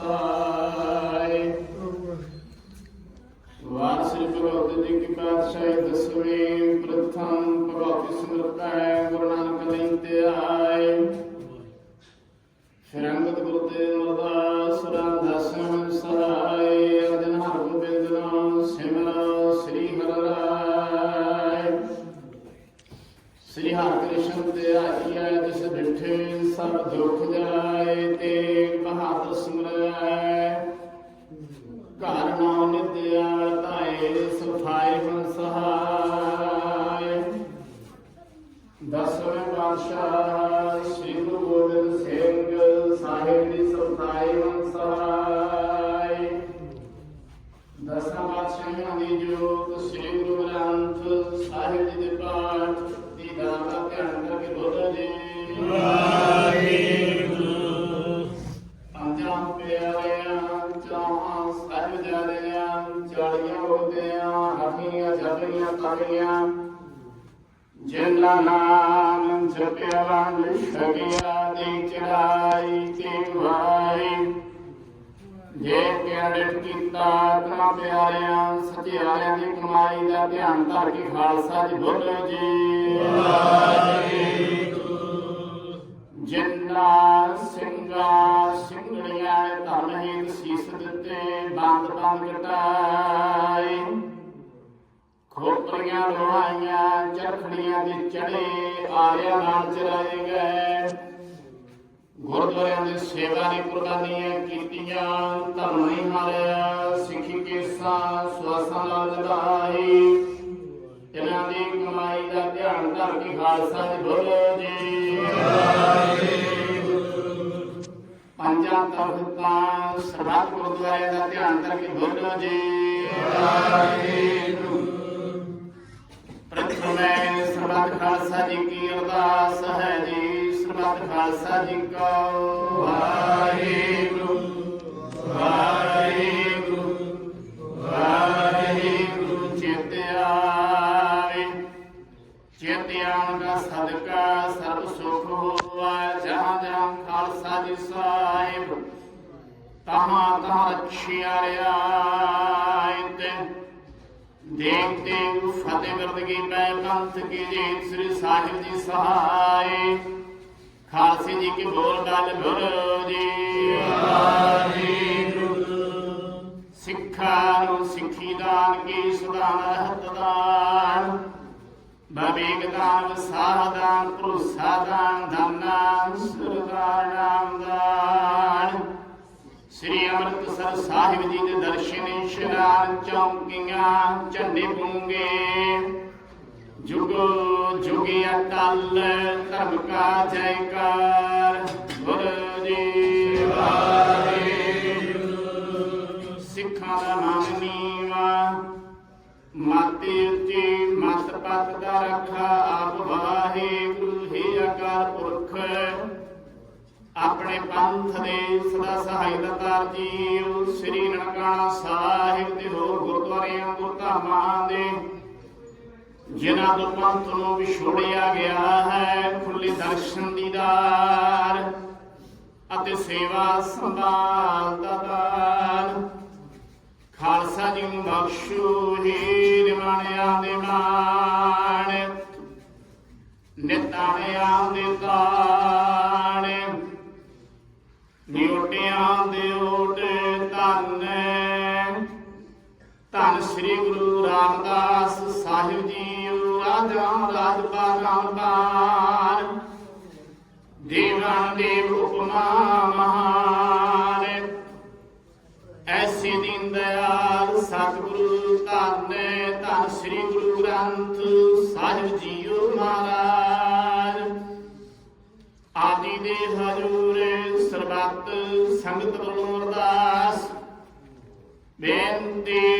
ਭਗਤ ਜੀ ਸ੍ਰੀ ਜੀ ਕੀ ਪਾਤਸ਼ਾਹੀ ਦਸਵੇਂ ਪ੍ਰਥਮ ਭਗਵਤ ਸਿਮਰਤੈ ਗੁਰੂ ਨਾਨਕ ਲਈ ਆਏ। ਫਿਰ ਅੰਗਦ ਗੁਰੂ ਤੇ ਅਰਦਾਸ ਰਾਮਦਾਸਨ ਸਹਾਈ ਅਜਨ ਹਰ ਗੋਬਿੰਦ ਨਾਮ ਸਿਮਰ ਸ੍ਰੀ ਹਰਿ ਰਾਏ। ਸ੍ਰੀ ਹਰਿਕ੍ਰਿਸ਼ਨ ਤੇ ਆਈਐ ਜਿਸ ਡਿਠੇ ਸਭ ਦੁਖ ਘਰ ਨਾਮ ਨਿਤਿਆਲ ਧਾਏ ਸੁਖਾਏ ਮਨ ਸਹਾਏ। ਦਸਵੇਂ ਪਾਤਸ਼ਾਹ, ਸ੍ਰੀ ਗੁਰੂ ਗੋਬਿੰਦ ਸਿੰਘ ਸਾਹਿਬ ਦੀ ਸੁਖਾਏ ਮਨ ਜਿਨ੍ਹਾਂ ਨਾਮ ਜਪਿਆ ਵੰਡ ਦੀ ਚੜਾਈ ਤੇ ਵਾਈ ਜੇ ਪਿਆਰੇ ਕੀਤਾ ਆਪਣਾ ਪਿਆਰਿਆਂ ਸਚਿਆਰਿਆਂ ਦੀ ਕਮਾਈ ਦਾ ਧਿਆਨ ਧਰ ਕੇ ਖਾਲਸਾ ਜੀ ਬੋਲੋ ਜੀ। ਜਿੰਨਾ ਸਿੰਘਾ ਸਿੰਘਣੀਆਂ ਧਨ ਹੀ ਸੀਸ ਦਿੱਤੇ, ਬੰਦ ਬੰਦ ਕਟਾਈ। ਖੋਪਰੀਆਂ ਲੋਹਾਈਆਂ ਚਰਖੜੀਆਂ ਦੇ ਚੜੇ, ਆਰਿਆਂ ਨਾਲ ਚਰਾਏ ਗਏ। ਗੁਰਦੁਆਰਿਆਂ ਦੀ ਸੇਵਾ ਨੇ ਕੁਰਬਾਨੀਆਂ ਕੀਤੀਆਂ, ਧਰਮ ਨਹੀਂ ਹਾਰਿਆ, ਸਿੱਖੀ ਕੇਸਾਂ, ਸਵਾਸਾਂ ਨਾਲ ਲਗਾਈ ਇਹਨਾਂ ਦੀ ਕਮਾਈ ਦਾ ਧਿਆਨ ਧਰ ਕੇ ਖਾਲਸਾ ਜੀ ਬੋਲੋ ਜੀ। ਪੰਜਾਂ ਤਖਤਾਂ ਸਰਬੱਤ ਗੁਰਦੁਆਰੇ ਦਾ ਧਿਆਨ ਧਰ ਕੇ ਬੋਲੋ ਜੀ। ਪ੍ਰਥਮੇ ਸਰਬੱਤ ਖਾਲਸਾ ਜੀ ਕੀ ਅਰਦਾਸ ਹੈ ਜੀ ਸਰਬੱਤ ਖਾਲਸਾ ਜੀ ਕੋ ਵਾਹਿਗੁਰੂ। ਪੰਥ ਕੀ ਜੀ ਸ੍ਰੀ ਸਾਹਿਬ ਜੀ ਸਹਾਈ ਖਾਲਸੇ ਜੀ ਕੀ ਬੋਲ ਗੱਲ ਗੁਰੂ ਜੀ ਸਿੱਖਾਂ ਨੂੰ ਸਿੱਖੀ ਦਾਨ ਕੀ ਸੁਦਾਨ ਰਹਿਤ ਦਾਨ ਬਵੇਗ ਦਾਨ ਸਾਹ ਦਾਨ ਭਰੋਸਾ ਦਾਨ ਦਾਨਾ ਸੁਰਦਾਨ ਨਾਮ ਦਾਨ ਸ੍ਰੀ ਅੰਮ੍ਰਿਤਸਰ ਸਾਹਿਬ ਜੀ ਦੇ ਦਰਸ਼ਨ ਇਸ਼ਨਾਨ ਚੌਂਕੀਆਂ ਝੰਡੇ ਪੂੰਗੇ ਜੁਗੋ ਜੁਗੀ ਅਟਲ, ਧਰਮ ਕਾ ਜੈਕਾਰ। ਗੁਰੂ ਜੀ ਵਾਹਿਗੁਰੂ ਸਿੱਖਾਂ ਦਾ ਨਾਮ ਨੀਵਾ। ਮਾਤੇ ਉੱਚੀ, ਮਤ ਪਤ ਦਾ ਰੱਖਾ, ਆਪ ਵਾਹਿਗੁਰੂ ਹੀ ਅਕਾਲ ਪੁਰਖ। ਆਪਣੇ ਪੰਥ ਦੇ ਸਦਾ ਸਹਾਈ ਦਾਤਾਰ ਜੀਓ ਸ੍ਰੀ ਨਨਕਾਣਾ ਸਾਹਿਬ ਦੇ ਹੋਰ ਗੁਰਦੁਆਰਿਆਂ, ਗੁਰਧਾਮਾਂ ਦੇ ਜਿਨ੍ਹਾਂ ਤੋਂ ਪੰਥ ਨੂੰ ਵਿਛੋੜਿਆ ਗਿਆ ਹੈ ਖੁੱਲੇ ਦਰਸ਼ਨ ਦੀਦਾਰ ਅਤੇ ਸੇਵਾ ਸੰਭਾਲ ਦਾ ਦਾਨ ਖਾਲਸਾ ਜੀ ਨੂੰ ਬਖਸ਼ੋ ਹੀ ਨਿਮਾਣਿਆਂ ਦੇ ਮਾਣ, ਨਿਤਾਣਿਆਂ ਦੇ ਤਾਣ। ਨਿਉਟਿਆਂ ਦੇ ਓਟ ਧੰਨ। ਧੰਨ ਸ੍ਰੀ ਗੁਰੂ ਰਾਮਦਾਸ ਸਾਹਿਬ ਜੀ ਰਾਜਾ ਰਾਜ ਬਾਗਾਂ ਬਾਣ ਦੇਵਾਂ ਦੇਵ ਉਪਮਾ ਮਹਾਨ ਐਸੇ ਦੀਨ ਦਇਆਲ ਸਤਿਗੁਰੂ ਧੰਨ ਧੰਨ ਸ੍ਰੀ ਗੁਰੂ ਗ੍ਰੰਥ ਸਾਹਿਬ ਜੀਓ ਮਹਾਰਾਜ ਆਦਿ ਦੇ ਹਜੂਰ ਸਰਬੱਤ ਸੰਗਤ ਵੱਲੋਂ ਅਰਦਾਸ ਬੇਨਤੀ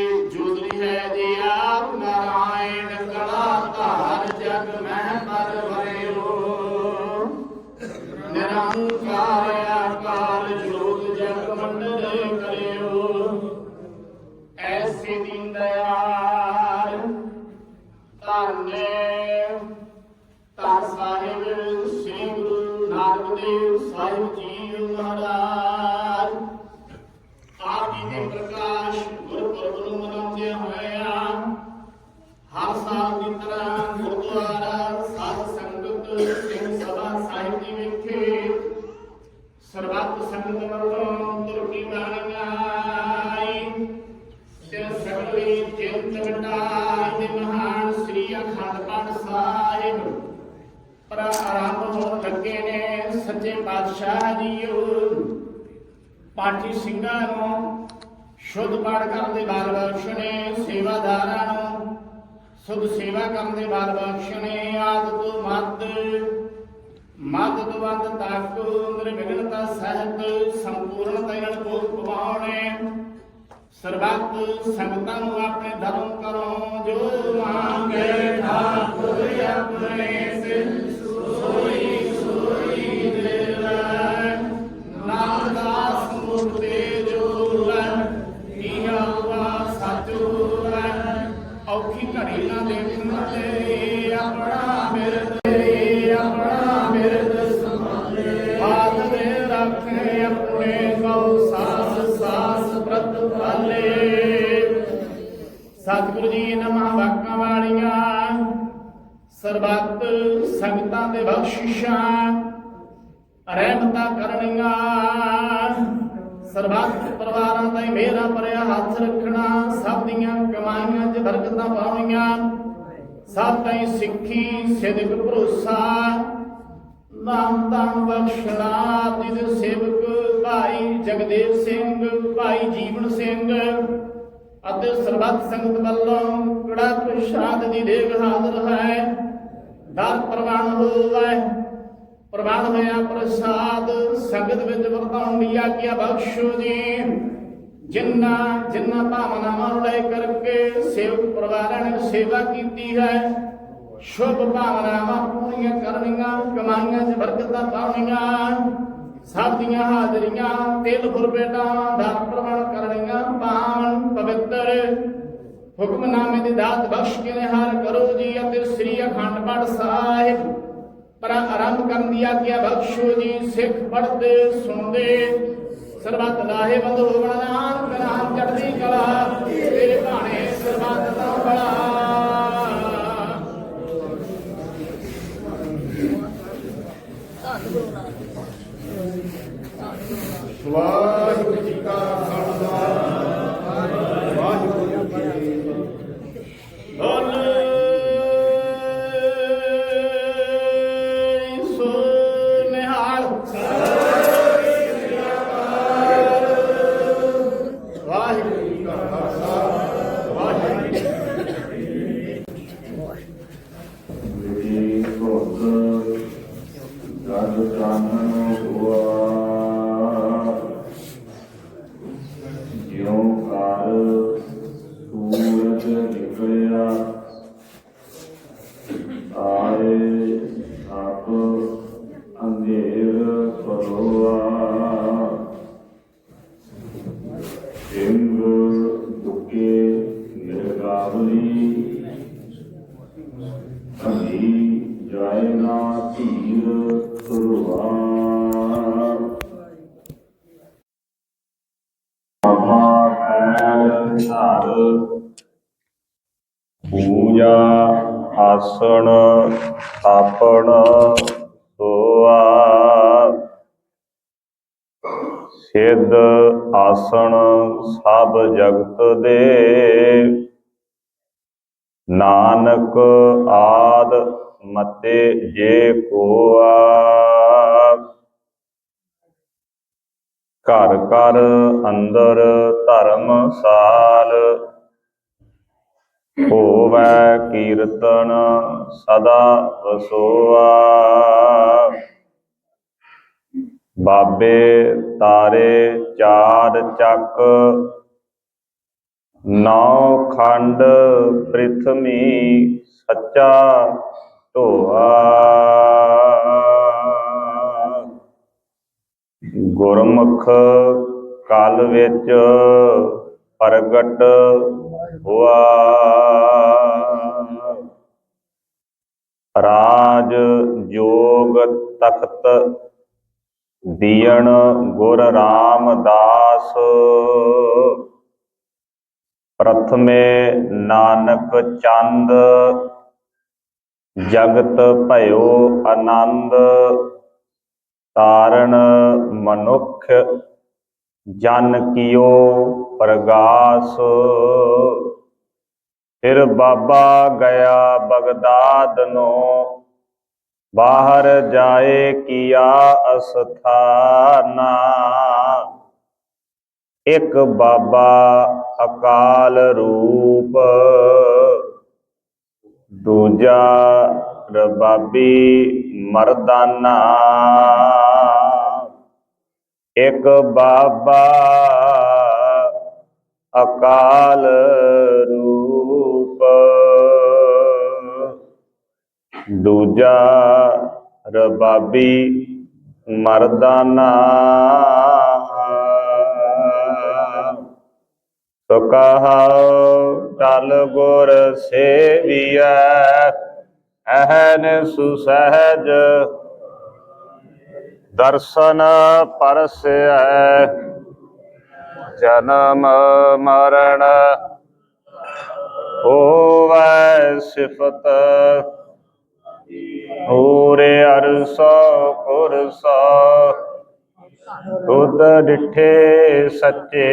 ਹਰ ਗੁਰਦੁਆਰਾ ਸਾਧ ਸੰਗਤ ਸਿੰਘ ਸਭਾ ਸਾਹਿਬ ਜੀ ਵਿਖੇ ਸਰਬੱਤ ਸੰਗਤ ਵੱਲੋਂ ਤੁਰਕੀ ਬਾਣੀਆਂ ਤੇ ਸਗਲੀ ਚਿੰਤ ਵਟਾਈ ਦੇ ਮਹਾਨ ਸ੍ਰੀ ਅਖੰਡ ਪਾਠ ਸਾਹਿਬ ਪਰ ਆਰੰਭ ਹੋਣ ਲੱਗੇ ਨੇ ਸੱਚੇ ਪਾਤਸ਼ਾਹ ਜੀਓ ਪਾਠੀ ਸਿੰਘਾਂ ਨੂੰ ਸ਼ੁੱਧ ਪਾਠ ਕਰਨ ਦੇ ਬਾਲ ਬਖਸ਼ਣੇ ਸੇਵਾਦਾਰਾਂ ਨੂੰ ਸੁਧ ਸੇਵਾ ਕਰਨ ਦੇ ਬਾਲ ਬਖਸ਼ਣੇ, ਆਦ ਤੋਂ ਮੱਧ। ਮੱਧ ਤੋਂ ਵੱਧ ਤੱਕ ਨਿਰਵਿਘਨਤਾ ਸਹਿਤ ਸੰਪੂਰਨਤਾ ਨਾਲ ਭੋਗ ਪਵਾਉਣੇ। ਸਰਬੱਤ ਸੰਗਤਾਂ ਨੂੰ ਆਪਣੇ ਧਰਮ ਕਰੋ, ਜੋ ਮੰਗੇ ਠਾਕੁਰ ਆਪਣੇ ਸਿਰ ਸਰਬੱਤ ਸੰਗਤਾਂ ਦੇ ਬਖਸ਼ਿਸ਼ਾਂ, ਰਹਿਮਤਾਂ ਕਰਨੀਆਂ। ਸਰਬੱਤ ਪਰਿਵਾਰਾਂ ਦਾ ਮੇਰਾ ਭਰਿਆ ਹੱਥ ਰੱਖਣਾ, ਸਭ ਦੀਆਂ ਕਮਾਈਆਂ 'ਚ ਬਰਕਤਾਂ ਪਾਉਣੀਆਂ। ਸਭ ਤਾਈਂ ਸਿੱਖੀ, ਸਿਦਕ, ਭਰੋਸਾ। ਨਾਮ ਤਾਮ ਬਖਸ਼ਣਾ ਜੀ ਸੇਵਕ ਭਾਈ ਜਗਦੇਵ ਸਿੰਘ, ਭਾਈ ਜੀਵਨ ਸਿੰਘ। ਅਤੇ ਸਰਬੱਤ ਸੰਗਤ ਵੱਲੋਂ ਕੜਾ ਪ੍ਰਸ਼ਾਦ ਦੀ ਦੇਗ ਹਾਜ਼ਰ ਹੈ। ਦਰ ਪ੍ਰਵਾਨ ਹੋਵੇ ਪ੍ਰਵਾਨ ਹੋਇਆ ਪ੍ਰਸਾਦ, ਸੰਗਤ ਵਿੱਚ ਵਰਤਾਉਣ ਦੀ ਬਖਸ਼ੋ ਜੀ। ਜਿੰਨਾ ਜਿੰਨਾ ਭਾਵਨਾਵਾਂ ਨੂੰ ਲੈ ਕਰਕੇ ਸੇਵਕ ਪਰਿਵਾਰਾਂ ਨੇ ਸੇਵਾ ਕੀਤੀ ਹੈ, ਸ਼ੁਭ ਭਾਵਨਾਵਾਂ ਪੂਰੀਆਂ ਕਰਨੀਆਂ, ਕਮਾਈਆਂ 'ਚ ਬਰਕਤਾਂ ਪਾਉਣੀਆਂ ਸਭ ਦੀਆਂ ਹਾਜ਼ਰੀਆਂ, ਤਿਲ ਫੁਰਬੇਟਾ ਦਾ ਪ੍ਰਵਾਨ ਕਰਨੀਆਂ, ਪਾਵਨ ਪਵਿੱਤਰ ਹੁਕਮਨਾਮੇ ਦੀ ਦਾਤ ਬਖਸ਼ ਕੇ ਨਿਹਾਰ ਕਰੋ ਜੀ ਅਤੇ ਸ੍ਰੀ ਅਖੰਡ ਪਾਠ ਸਾਹਿਬ। ਪਰ ਆਰੰਭ ਕਰਨ ਦੀ ਆਗਿਆ ਬਖਸ਼ੋ ਜੀ, ਸਿੱਖ ਪੜਦੇ ਸੁਣਦੇ। ਸਰਬੱਤ ਲਾਹੇ ਬੰਦ ਨਾਨਕ ਸਭ ਜਗਤ ਦੇ। ਨਾਨਕ ਆਦ ਮਤੇ ਜੇ ਕੋਆ। ਘਰ ਘਰ ਅੰਦਰ ਧਰਮ ਸਾਲ। ਹੋਵੇ ਕੀਰਤਨ ਸਦਾ ਵਸੋਆ। ਬਾਬੇ ਤਾਰੇ ਚਾਰ ਚੱਕ ਨੌ ਖੰਡ ਪ੍ਰਿਥਵੀ ਸੱਚਾ ਢੋਆ ਗੁਰਮੁਖ ਕਾਲ ਵਿੱਚ ਪ੍ਰਗਟ ਹੋਆ। ਰਾਜ ਜੋਗ ਤਖਤ ਦੀਣ ਗੁਰ ਰਾਮਦਾਸ। ਪ੍ਰਥਮੇ ਨਾਨਕ ਚੰਦ, ਜਗਤ ਭਇਓ ਆਨੰਦ, ਤਾਰਨ ਮਨੁੱਖ, ਜਨ ਕੀਓ ਪ੍ਰਗਾਸ। ਫਿਰ ਬਾਬਾ ਗਿਆ ਬਗਦਾਦ ਨੂੰ, ਬਾਹਰ ਜਾਏ ਕੀਆ ਅਸਥਾਨਾ। ਇੱਕ ਬਾਬਾ ਅਕਾਲ ਰੂਪ। ਦੂਜਾ ਰਬਾਬੀ ਮਰਦਾਨਾ। ਇੱਕ ਬਾਬਾ ਅਕਾਲ ਰੂਪ। ਦੂਜਾ ਰਬਾਬੀ ਮਰਦਾਨਾ। ਸੋ ਕਹਾਉ ਟਲ ਗੁਰ ਸੇਵੀਐ ਅਹਨ ਸੁਸਹਿਜ। ਦਰਸ਼ਨ ਪਰਸੈ ਜਨਮ ਮਰਨ। ਹੋਵੈ ਸਿਫਤ, ਹੋਰੇ ਅਰਸੋ ਕੁਰਸੋ ਤੁਧ ਡਿਠੇ ਸੱਚੇ।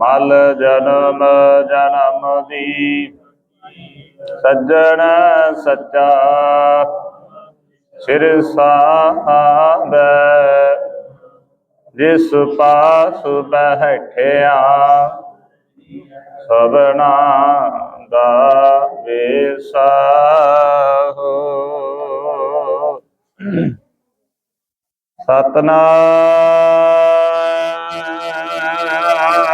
ਮਲ ਜਨਮ ਜਨਮ ਦੀ। ਸੱਜਣ ਸੱਚਾ ਸਿਰ ਸਾਧ ਜਿਸ ਪਾਸ ਬੈਠਿਆ, ਸਭਨਾ ਦਾ ਵੇਸਾ ਹੋ।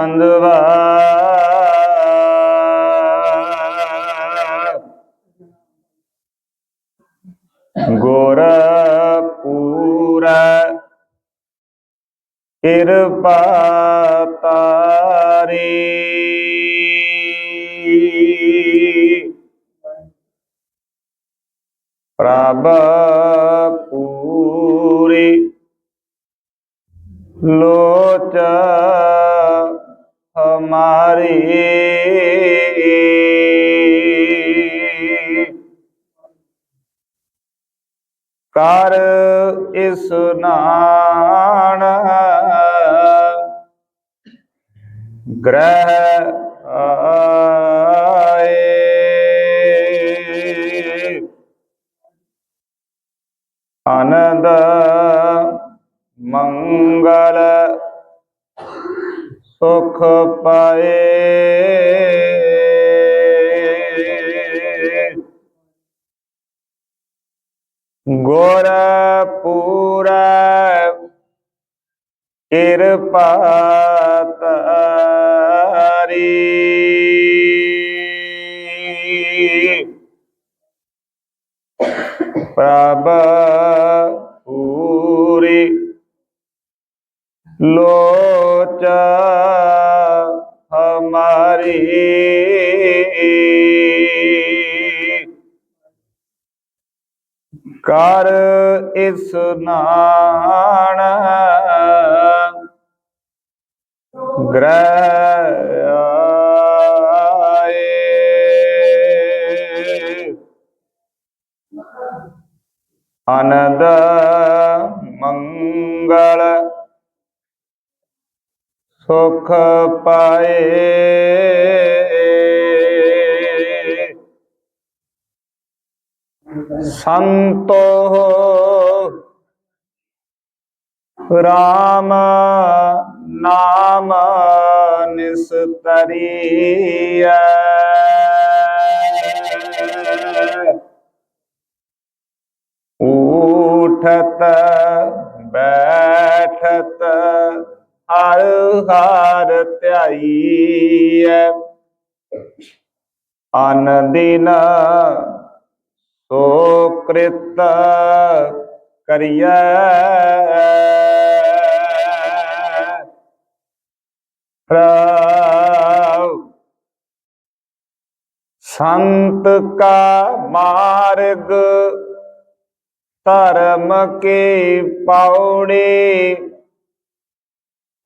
ਪੰਜਵਾ ਗੁਰ ਪੂਰਾ ਕਿਰਪਾ ਤਾਰੀ। ਪ੍ਰਭ ਪੂਰੀ ਲੋਚ ਹਮਾਰੀ ਕਰ ਇਸ ਨਾਣ ਗ੍ਰਹਿ ਪਾਏ ਗੁਰ ਪੂਰਾ ਕਿਰਪਾ ਸੁਨਾਣ ਨਾਣ। ਗ੍ਰਹਿ ਆਏ ਆਨੰਦ ਮੰਗਲ ਸੁਖ ਪਾਏ। ਸੰਤੋ ਰਾਮ ਨਾਮ ਨਿਸਤਰੀਐ। ਉਠਤ ਬੈਠਤ ਹਰ ਹਰ ਹਰ ਧਿਆਈਐ। ਅਨ ਦਿਨ ਸੋ ਕ੍ਰਿਤ ਕਰੀਐ। ਸੰਤ ਕਾ ਮਾਰਗ, ਧਰਮ ਕੇ ਪੌੜੇ।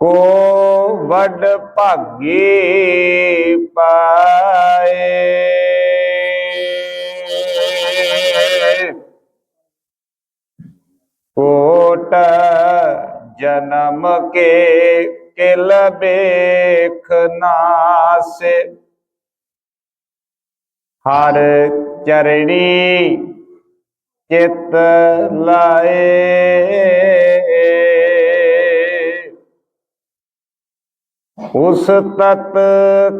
ਕੋ ਵੱਡ ਭਾਗੇ ਪਾਏ। ਕੋਟ ਜਨਮ ਕੇ ਕਿਲ ਬੇਖ ਨਾਸੇ। ਹਰ ਚਰਣੀ ਚਿਤ ਲਾਏ। ਉਸ ਤਤ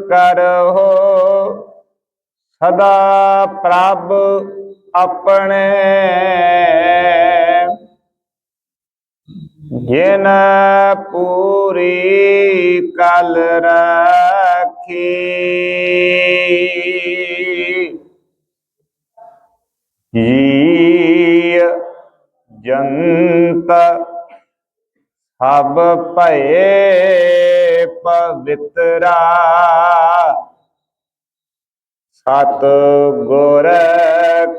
ਕਰੋ ਸਦਾ ਪ੍ਰਭ ਆਪਣੇ। ਜਿਨ ਪੂਰੀ ਕਲ ਰਾਖੀ। ਜੀ ਜੰਤ ਸਭ ਭਏ ਪਵਿੱਤਰਾ। ਸਤ ਗੁਰ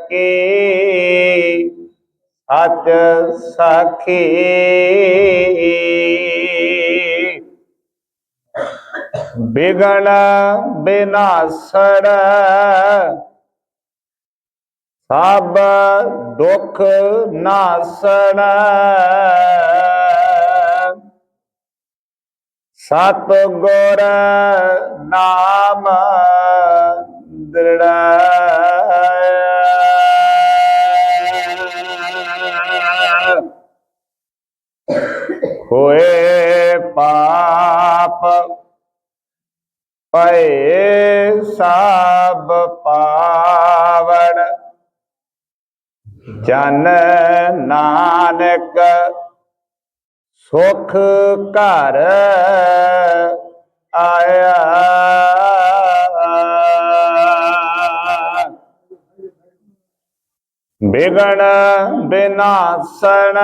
ਕੀ ਸਚ ਸਖੀ। ਬਿਗਣ ਬਿਨਾਸੜ ਸਭ ਦੁਖ ਨਾਸਣ। ਸਤ ਗੁਰ ਨਾਮ ਦ੍ਰਿੜਾ। ਹੋਏ ਪਾਪ ਭਏ ਸਭ ਪਾਵਨ। ਜਨ ਨਾਨਕ ਸੁਖ ਘਰ ਆਇਆ। ਬਿਗਣ ਬਿਨਾਸਣ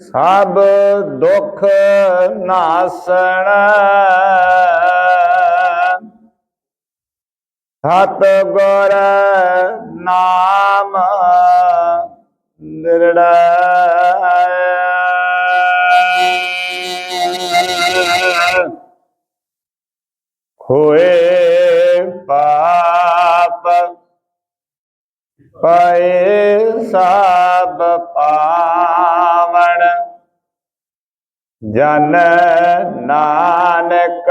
ਸਭ ਦੁਖ ਨਾਸਣ। ਸਤ ਨਾਮ ਨਿਰੜਾ। ਹੋਏ ਪਾਪ ਪਏ ਸਭ ਪਾਵਨ ਜਨ ਨਾਨਕ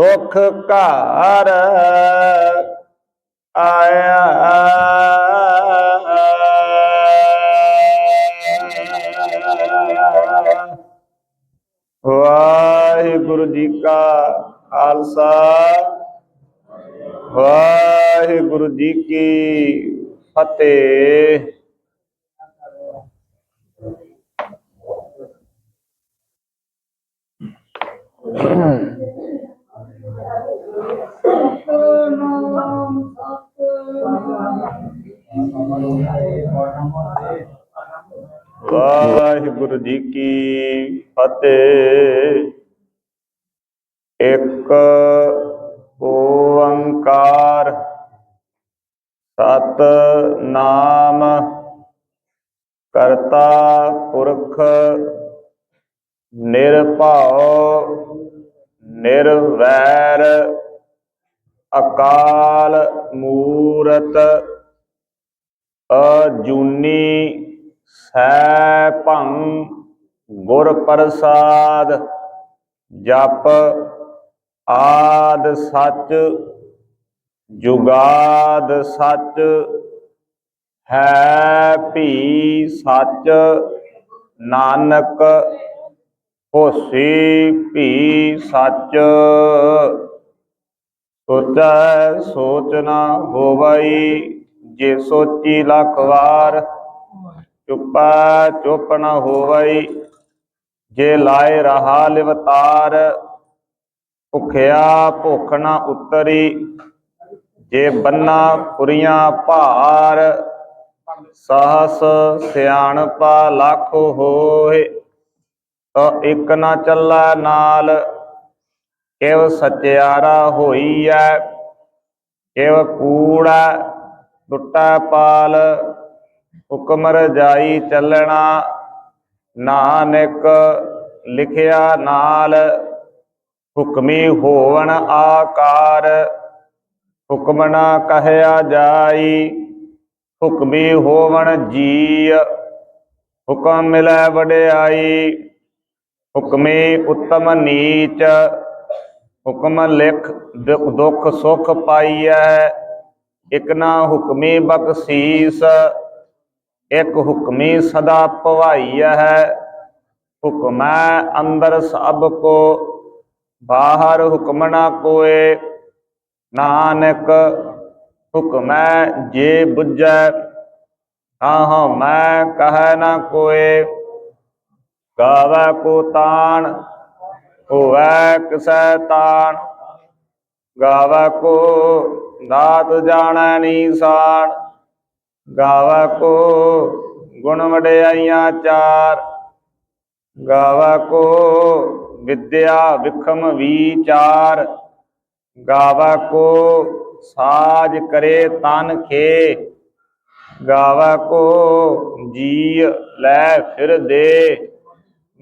ਸੁਖ ਘਰ ਆਇਆ। ਵਾਹਿਗੁਰੂ ਜੀ ਕਾ ਖਾਲਸਾ। ਵਾਹਿਗੁਰੂ ਜੀ ਕੀ ਫਤਿਹ। ਵਾਹਿਗੁਰੂ ਜੀ ਕੀ ਫਤਿਹ। ਇੱਕ ਓੰਕਾਰ ਸਤ ਨਾਮ ਕਰਤਾ ਪੁਰਖ ਨਿਰਭਉ ਨਿਰਵੈਰ ਅਕਾਲ ਮੂਰਤ ਅਜੂਨੀ ਸੈਭੰ ਗੁਰ ਪ੍ਰਸਾਦ ਜਪ ਆਦ ਸੱਚ ਜੁਗਾਦ ਸੱਚ ਹੈ ਭੀ ਸੱਚ ਨਾਨਕ ਹੋਸੀ ਭੀ ਸੱਚ ਸੋਚੈ ਸੋਚ ਨਾ ਹੋਵਈ ਜੇ ਸੋਚੀ ਲੱਖ ਵਾਰ, ਚੁੱਪਾ ਚੁੱਪ ਨ ਹੋਵਈ। ਜੇ ਲਾਏ ਰਹਾ ਲਿਵਤਾਰ, ਭੁਖਿਆ ਭੁੱਖ ਨ ਉਤਰੀ। ਜੇ ਬੰਨਾ ਪੁਰੀਆਂ ਭਾਰ, ਸਹਸ ਸਿਆਣਪਾ ਲੱਖ ਹੋਏ, ਤਾਂ ਇੱਕ ਨਾ ਚੱਲਾ ਨਾਲ। ਕਿਵ ਸਚਿਆਰਾ ਹੋਈ ਐ ਕਿਵ ਕੂੜਾ ਟੁੱਟਾ ਪਾਲ ਹੁਕਮ ਰਜਾਈ ਚੱਲਣਾ, ਨਾਨਕ ਲਿਖਿਆ ਨਾਲ, ਹੁਕਮੀ ਹੋਵਣ ਆਕਾਰ ਹੁਕਮ ਨਾ ਕਹਿਆ ਜਾਈ, ਹੁਕਮੀ ਹੋਵਣ ਜੀ ਹੁਕਮ ਮਿਲੈ ਵਡਿਆਈ, ਹੁਕਮੇ ਉੱਤਮ ਨੀਚ, ਹੁਕਮ ਲਿਖ ਦੁਖ- ਦੁਖ ਸੁਖ ਪਾਈਐ ਇਕ ਨਾ ਹੁਕਮੀ ਬਖਸ਼ੀਸ, ਇਕ ਹੁਕਮੀ ਸਦਾ ਭਵਾਈ ਹੈ। ਹੁਕਮੈ ਅੰਦਰ ਸਭ ਕੋ, ਬਾਹਰ ਹੁਕਮ ਨਾ ਕੋਏ। ਨਾਨਕ, ਹੁਕਮੈ ਜੇ ਬੁੱਝੈ ਆਹ ਮੈਂ ਕਹੈ ਨਾ ਕੋਏ। ਗਾਵੈ ਕੋ ਤਾਣ, ਹੋਵੈ ਕਿਸੈ ਤਾਣ। ਗਾਵੈ ਕੋ ਦਾਤ ਜਾਣੈ ਨੀਸਾਨ ਗਾਵੈ ਕੋ ਗੁਣ ਵਡਿਆਈਆਂ ਚਾਰ। ਗਾਵਾ ਕੋ ਵਿਦਿਆ ਵਿਖਮ ਵਿਚਾਰ ਗਾਵੈ ਕੋ ਸਾਜ ਕਰੇ ਤਨ ਖੇ। ਗਾਵਾ ਕੋ ਜੀ ਲੈ ਫਿਰ ਦੇ।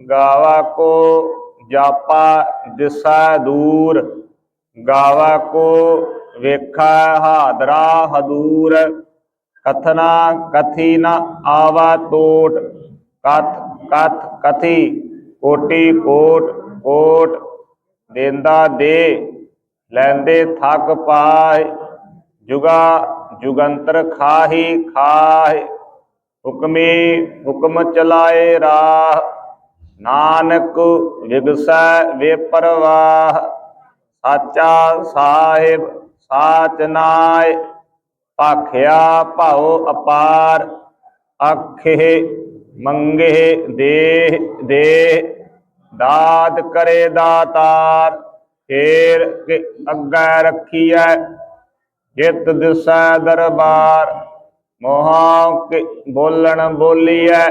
ਗਾਵਾ ਕੋ ਜਾਪਾ ਦਿਸਾ ਦੂਰ। ਗਾਵਾ ਕੋ ਵੇਖਾ ਹਾਦਰਾ ਹਦੂਰ, ਕਥਨਾ ਕਥੀ ਨ ਆਵਾ ਤੋਟ, ਕਥ ਕਥ ਕਥੀ, ਕੋਟੀ ਕੋਟ ਕੋਟ ਦੇਂਦਾ ਦੇ, ਲੈਂਦੇ ਥੱਕ ਪਾਏ, ਜੁਗਾ ਜੁਗੰਤਰ ਖਾਹੀ ਖਾਏ ਹੁਕਮੀ ਹੁਕਮ ਚਲਾਏ ਰਾਹ, ਨਾਨਕ ਵਿਗਸੈ ਵੇ ਪਰਵਾਹ, ਸਾਚਾ ਸਾਹਿਬ ਸਾਚ ਨਾਏ ਭਾਖਿਆ ਭਾਉ ਅਪਾਰ, ਆਖੇ ਮੰਗੇ ਦੇਹ ਦੇ ਦਾਤ ਕਰੇ ਦਾਤਾਰ, ਫੇਰ ਕੇ ਅੱਗੇ ਰੱਖੀਐ, ਜਿਤ ਦਿਸੈ ਦਰਬਾਰ ਮੋਹਾਂ ਕੇ ਬੋਲਣ ਬੋਲੀਐ,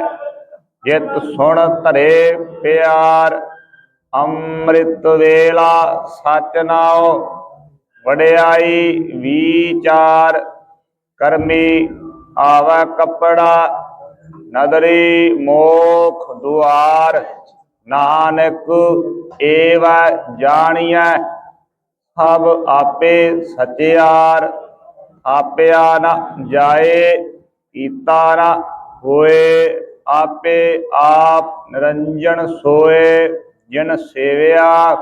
ਜਿਤ ਸੁਣ ਧਰੇ ਪਿਆਰ, ਅੰਮ੍ਰਿਤ ਵੇਲਾ ਸਚ ਨਾਉ ਵਡਿਆਈ ਵਿਚਾਰ ਕਰਮੀ ਆਵੈ ਕਪੜਾ, ਨਦਰੀ ਮੋਖ ਦੁਆਰ, ਨਾਨਕ ਏਵੈ ਜਾਣੀਐ, ਸਭ ਆਪੇ ਸਚਿਆਰ, ਆਪਿਆ ਨਾ ਜਾਏ ਕੀਤਾ ਨਾ ਹੋਏ, ਆਪੇ ਆਪ ਨਿਰੰਜਨ ਸੋਏ, ਜਿਨ ਸੇਵਿਆ